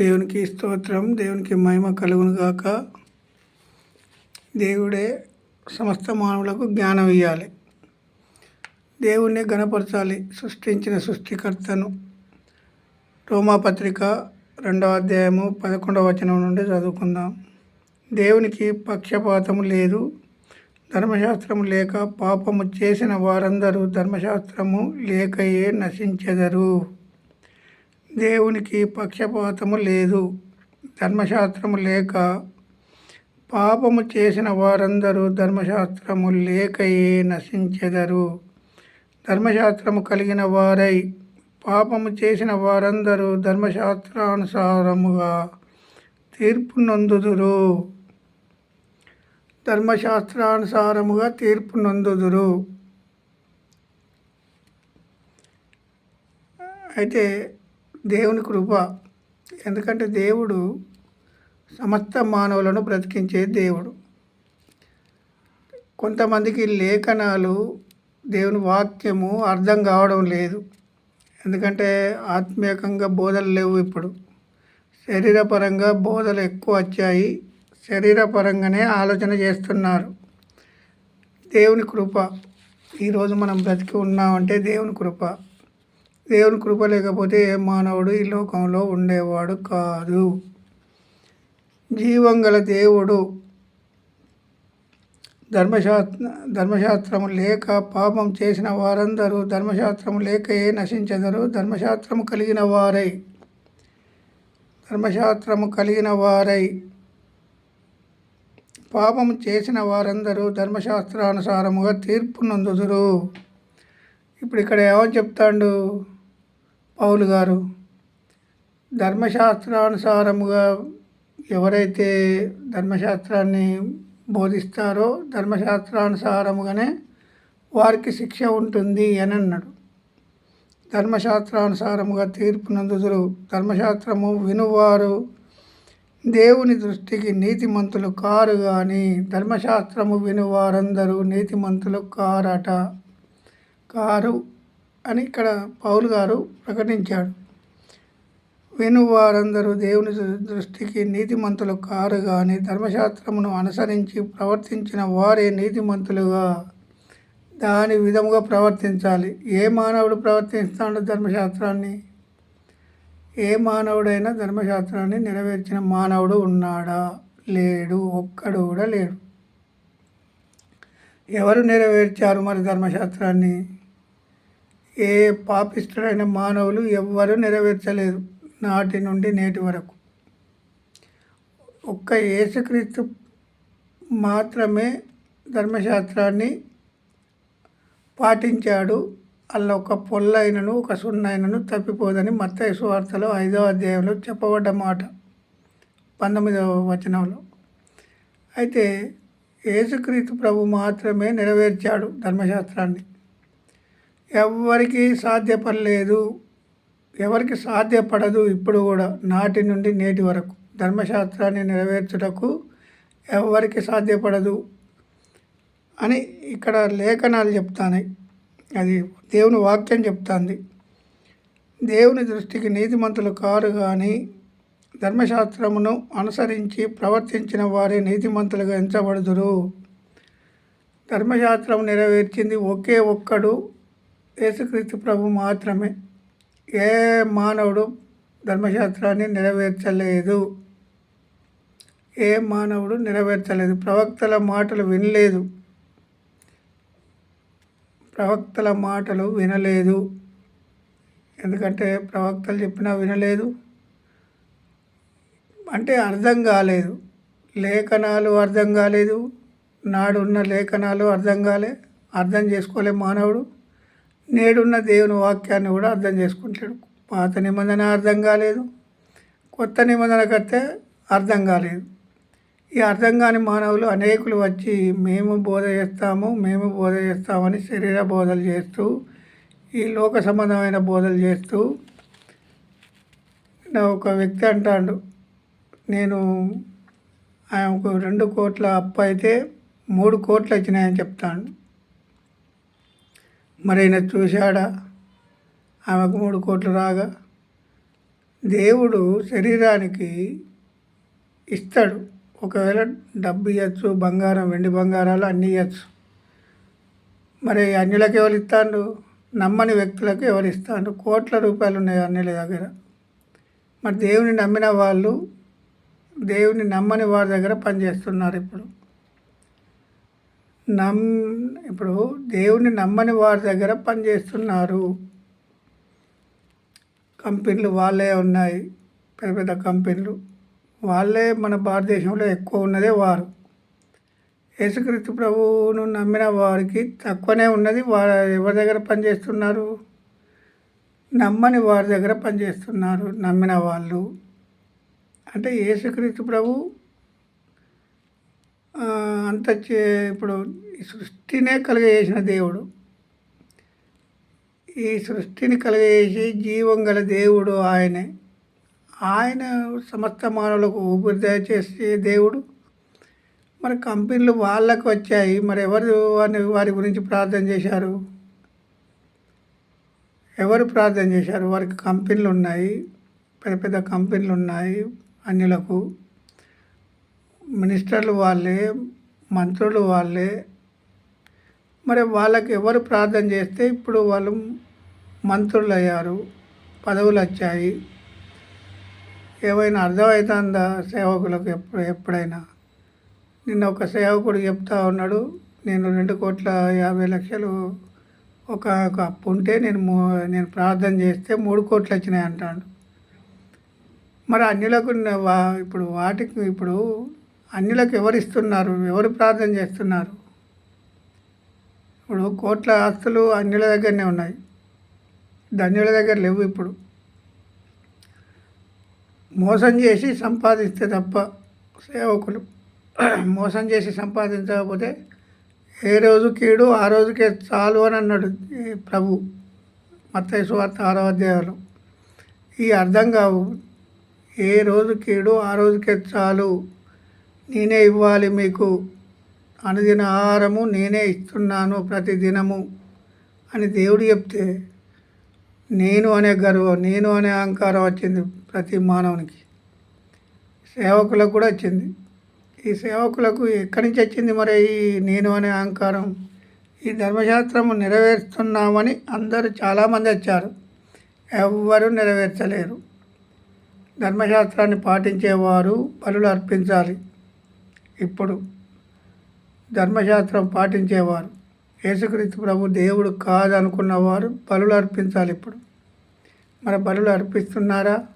దేవునికి స్తోత్రం దేవునికి మహిమ కలుగును గాక. దేవుడే సమస్త మానవులకు జ్ఞానం ఇవ్వాలి దేవుణ్ణి గణపరచాలి. సృష్టించిన సృష్టికర్తను. రోమాపత్రిక రెండవ అధ్యాయము పదకొండవ వచనం నుండి చదువుకుందాం. దేవునికి పక్షపాతము లేదు. ధర్మశాస్త్రము లేక పాపము చేసిన వారందరూ ధర్మశాస్త్రము లేకయే నశించెదరు. దేవునికి పక్షపాతము లేదు. ధర్మశాస్త్రము లేక పాపము చేసిన వారందరూ ధర్మశాస్త్రము లేకయే నశించెదరు. ధర్మశాస్త్రము కలిగిన వారై పాపము చేసిన వారందరూ ధర్మశాస్త్రానుసారముగా తీర్పు నొందుదురు ధర్మశాస్త్రానుసారముగా తీర్పు నొందుదురు అయితే దేవుని కృప. ఎందుకంటే దేవుడు సమస్త మానవులను బ్రతికించే దేవుడు. కొంతమందికి లేఖనాలు దేవుని వాక్యము అర్థం కావడం లేదు. ఎందుకంటే ఆత్మీయకంగా బోధలు లేవు ఇప్పుడు. శరీరపరంగా బోధలు ఎక్కువ వచ్చాయి. శరీరపరంగానే ఆలోచన చేస్తున్నారు. దేవుని కృప. ఈరోజు మనం బ్రతికి ఉన్నామంటే దేవుని కృప. దేవుని కృప లేకపోతే ఏ మానవుడు ఈ లోకంలో ఉండేవాడు కాదు. జీవంగల దేవుడు ధర్మశాస్త్ర ధర్మశాస్త్రము లేక పాపం చేసిన వారందరూ ధర్మశాస్త్రము లేకయే నశించెదరు. ధర్మశాస్త్రము కలిగిన వారై. ధర్మశాస్త్రము కలిగిన వారై. పాపం చేసిన వారందరూ ధర్మశాస్త్రానుసారముగా తీర్పు నందుదురు ఇప్పుడు ఇక్కడ ఏమని చెప్తాడు? పౌలు గారు ధర్మశాస్త్రానుసారముగా ఎవరైతే ధర్మశాస్త్రాన్ని బోధిస్తారో ధర్మశాస్త్రానుసారముగానే వారికి శిక్ష ఉంటుంది అని అన్నాడు. ధర్మశాస్త్రానుసారముగా తీర్పునందుదురు ధర్మశాస్త్రము వినువారు. దేవుని దృష్టికి నీతిమంతులు కారు కానీ ధర్మశాస్త్రము వినువారందరూ నీతిమంతులు కారట కారు. అని ఇక్కడ పౌలు గారు ప్రకటించాడు. విను వారందరూ దేవుని దృష్టికి నీతిమంతులు కారు కానీ ధర్మశాస్త్రమును అనుసరించి ప్రవర్తించిన వారే నీతిమంతులుగా. దాని విధముగా ప్రవర్తించాలి. ఏ మానవుడు ప్రవర్తిస్తాడు ధర్మశాస్త్రాన్ని? ఏ మానవుడైనా ధర్మశాస్త్రాన్ని నెరవేర్చిన మానవుడు ఉన్నాడా? లేడు. ఒక్కడు కూడా లేడు. ఎవరు నెరవేర్చారు మరి ధర్మశాస్త్రాన్ని? ఏ పాపిష్టుడైన మానవులు ఎవ్వరూ నెరవేర్చలేదు నాటి నుండి నేటి వరకు. ఒక్క యేసుక్రీస్తు మాత్రమే ధర్మశాస్త్రాన్ని పాటించాడు. అలా ఒక పొల్లైనను ఒక సున్నైనను తప్పిపోదని మత్త వార్తలో ఐదవ అధ్యాయంలో చెప్పబడ్డ మాట పంతొమ్మిదవ వచనంలో. అయితే యేసుక్రీస్తు ప్రభు మాత్రమే నెరవేర్చాడు ధర్మశాస్త్రాన్ని. ఎవరికి సాధ్యపడలేదు. ఎవరికి సాధ్యపడదు ఇప్పుడు కూడా నాటి నుండి నేటి వరకు. ధర్మశాస్త్రాన్ని నెరవేర్చుటకు ఎవరికి సాధ్యపడదు అని ఇక్కడ లేఖనాలు చెప్తాను. అది దేవుని వాక్యం చెప్తాంది. దేవుని దృష్టికి నీతిమంతులు కారు కానీ ధర్మశాస్త్రమును అనుసరించి ప్రవర్తించిన వారే నీతిమంతులుగా ఎంచబడుదురు. ధర్మశాస్త్రం నెరవేర్చింది ఒకే ఒక్కడు యేసుక్రీస్తు ప్రభు మాత్రమే. ఏ మానవుడు ధర్మశాస్త్రాన్ని నెరవేర్చలేదు. ఏ మానవుడు నెరవేర్చలేదు. ప్రవక్తల మాటలు వినలేదు. ప్రవక్తల మాటలు వినలేదు. ఎందుకంటే ప్రవక్తలు చెప్పినా వినలేదు. అంటే అర్థం కాలేదు. లేఖనాలు అర్థం కాలేదు. నాడున్న లేఖనాలు అర్థం కాలే. అర్థం చేసుకోలే మానవుడు. నేడున్న దేవుని వాక్యాన్ని కూడా అర్థం చేసుకుంటాడు. పాత నిబంధన అర్థం కాలేదు. కొత్త నిబంధన కడితే అర్థం కాలేదు. ఈ అర్థం కాని మానవులు అనేకులు వచ్చి మేము బోధ చేస్తాము మేము బోధ చేస్తామని శరీర బోధలు చేస్తూ ఈ లోక సంబంధమైన బోధలు చేస్తూ ఒక వ్యక్తి అంటాడు నేను ఆయనకు రెండు కోట్ల అప్పు అయితే మూడు కోట్లు వచ్చినాయని చెప్తాను మరి చూశాడా? ఆమెకు మూడు కోట్లు రాగా దేవుడు శరీరానికి ఇస్తాడు. ఒకవేళ డబ్బు ఇవ్వచ్చు బంగారం వెండి బంగారాలు అన్నీ ఇవ్వచ్చు మరి అన్యులకు ఎవరు ఇస్తాడు నమ్మని వ్యక్తులకు ఎవరు ఇస్తాడు కోట్ల రూపాయలు ఉన్నాయి అన్యుల దగ్గర. మరి దేవుని నమ్మిన వాళ్ళు దేవుని నమ్మని వారి దగ్గర పనిచేస్తున్నారు ఇప్పుడు. నమ్ ఇప్పుడు దేవుని నమ్మని వారి దగ్గర పనిచేస్తున్నారు. కంపెనీలు వాళ్ళే ఉన్నాయి. పెద్ద పెద్ద కంపెనీలు. వాళ్ళే మన భారతదేశంలో ఎక్కువ ఉన్నదే వారు. యేసుక్రీస్తు ప్రభువును నమ్మిన వారికి తక్కువనే ఉన్నది. వారు ఎవరి దగ్గర పనిచేస్తున్నారు? నమ్మని వారి దగ్గర పనిచేస్తున్నారు. నమ్మిన వాళ్ళు. అంటే యేసుక్రీస్తు ప్రభు అంత చే ఇప్పుడు ఈ సృష్టినే కలుగజేసిన దేవుడు. ఈ సృష్టిని కలుగజేసి జీవం గల దేవుడు ఆయనే. ఆయన సమస్త మానవులకు ఊపిరి చేసే దేవుడు. మరి కంపెనీలు వాళ్ళకు వచ్చాయి. మరి ఎవరు వారి వారి గురించి ప్రార్థన చేశారు? ఎవరు ప్రార్థన చేశారు? వారికి కంపెనీలు ఉన్నాయి. పెద్ద పెద్ద కంపెనీలు ఉన్నాయి అన్యులకు. మినిస్టర్లు వాళ్ళే మంత్రులు వాళ్ళే. మరి వాళ్ళకి ఎవరు ప్రార్థన చేస్తే ఇప్పుడు వాళ్ళు మంత్రులు అయ్యారు పదవులు వచ్చాయి ఏమైనా అర్థమవుతుందా సేవకులకు ఎప్పుడు ఎప్పుడైనా? నిన్న ఒక సేవకుడు చెప్తా ఉన్నాడు నేను రెండు కోట్ల యాభై లక్షలు ఒక అప్పు ఉంటే నేను మూ- నేను ప్రార్థన చేస్తే మూడు కోట్లు వచ్చినాయి అంటాడు. మరి అన్యులకు వా- ఇప్పుడు వాటికి ఇప్పుడు అన్యులకు ఎవరు ఇస్తున్నారు ఎవరు ప్రార్థన చేస్తున్నారు? ఇప్పుడు కోట్ల ఆస్తులు అన్యుల దగ్గరనే ఉన్నాయి. ధన్యుల దగ్గర లేవు ఇప్పుడు. మోసం చేసి సంపాదిస్తే తప్ప సేవకులు మోసం చేసి సంపాదించకపోతే ఏ రోజు కీడు ఆ రోజుకే చాలు అని అన్నాడు ప్రభు. మత్తయి సువార్త ఆరో అధ్యాయంలో. ఈ అర్థం కావు. ఏ రోజు కీడు ఆ రోజుకే చాలు. నేనే ఇవ్వాలి మీకు. అనుదిన ఆహారము నేనే ఇస్తున్నాను ప్రతిదినము అని దేవుడు చెప్తే నేను అనే గర్వం నేను అనే అహంకారం వచ్చింది ప్రతి మానవునికి. సేవకులకు కూడా వచ్చింది. ఈ సేవకులకు ఎక్కడి నుంచి వచ్చింది మరి ఈ నేను అనే అహంకారం? ఈ ధర్మశాస్త్రము నెరవేరుస్తున్నామని అందరూ చాలామంది వచ్చారు. ఎవ్వరూ నెరవేర్చలేరు. ధర్మశాస్త్రాన్ని పాటించేవారు బలులు అర్పించాలి. ఇప్పుడు ధర్మశాస్త్రం పాటించేవారు. యేసుక్రీస్తు ప్రభు దేవుడు కాదనుకున్నవారు బలులు అర్పించాలి ఇప్పుడు. మరి బలులు అర్పిస్తున్నారా?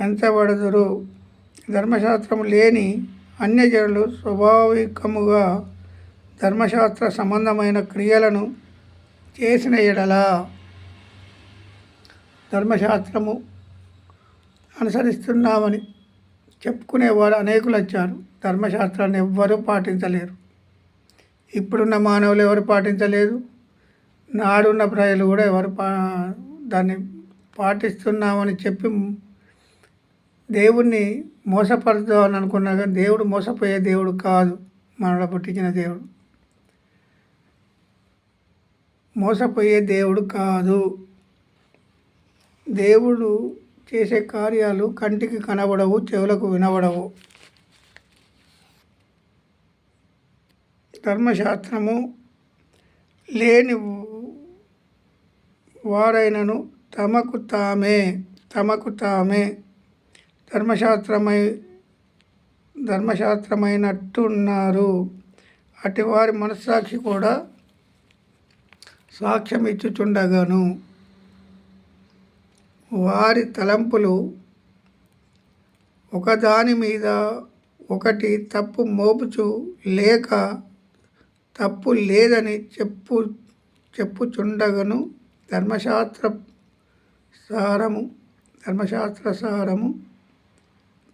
ఎంచబడదురు. ధర్మశాస్త్రం లేని అన్యజనులు స్వాభావికముగా ధర్మశాస్త్ర సంబంధమైన క్రియలను చేసిన ఎడల ధర్మశాస్త్రము అనుసరిస్తున్నామని చెప్పుకునేవారు అనేకులు వచ్చారు. ధర్మశాస్త్రాన్ని ఎవ్వరూ పాటించలేరు. ఇప్పుడున్న మానవులు ఎవరు పాటించలేదు? నాడున్న ప్రజలు కూడా ఎవరు పా దాన్ని పాటిస్తున్నామని చెప్పి దేవుణ్ణి మోసపరుద్దామని అనుకున్నా కానీ దేవుడు మోసపోయే దేవుడు కాదు మనలో పుట్టించిన దేవుడు. మోసపోయే దేవుడు కాదు. దేవుడు చేసే కార్యాలు కంటికి కనబడవు చెవులకు వినబడవు. ధర్మశాస్త్రము లేని వారైనను తమకు తామే తమకు తామే. ధర్మశాస్త్రమై ధర్మశాస్త్రమైనట్టున్నారు. అటివారి మనస్సాక్షి కూడా సాక్ష్యం ఇచ్చుచుండగాను వారి తలంపులు ఒకదాని మీద ఒకటి తప్పు మోపుచు లేక తప్పు లేదని చెప్పు చెప్పుచుండగను ధర్మశాస్త్ర సారము ధర్మశాస్త్ర సారము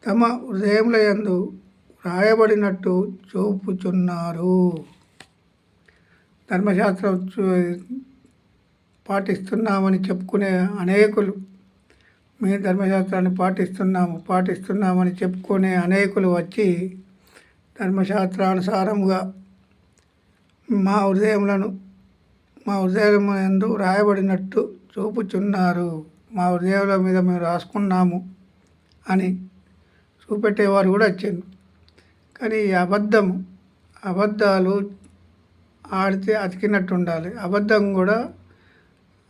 తమ హృదయముల యందు వ్రాయబడినట్టు చూపుచున్నారు. ధర్మశాస్త్రం పాటిస్తున్నామని చెప్పుకునే అనేకులు మేము ధర్మశాస్త్రాన్ని పాటిస్తున్నాము పాటిస్తున్నామని చెప్పుకునే అనేకులు వచ్చి ధర్మశాస్త్రానుసారముగా మా హృదయములను మా హృదయమందు రాయబడినట్టు చూపుచున్నారు. మా హృదయాల మీద మేము రాసుకున్నాము అని చూపెట్టేవారు కూడా వచ్చారు. కానీ ఈ అబద్ధము అబద్ధాలు ఆడితే అతికినట్టు ఉండాలి అబద్ధం కూడా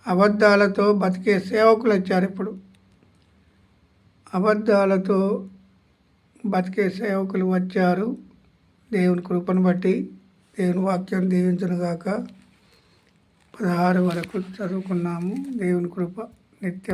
అబద్ధాలతో బతికే సేవకులు వచ్చారు ఇప్పుడు. అబద్ధాలతో బతికే సేవకులు వచ్చారు. దేవుని కృపను బట్టి దేవుని వాక్యం దీవించును గాక. పదహారు వరకు చదువుకున్నాము. దేవుని కృప నిత్యం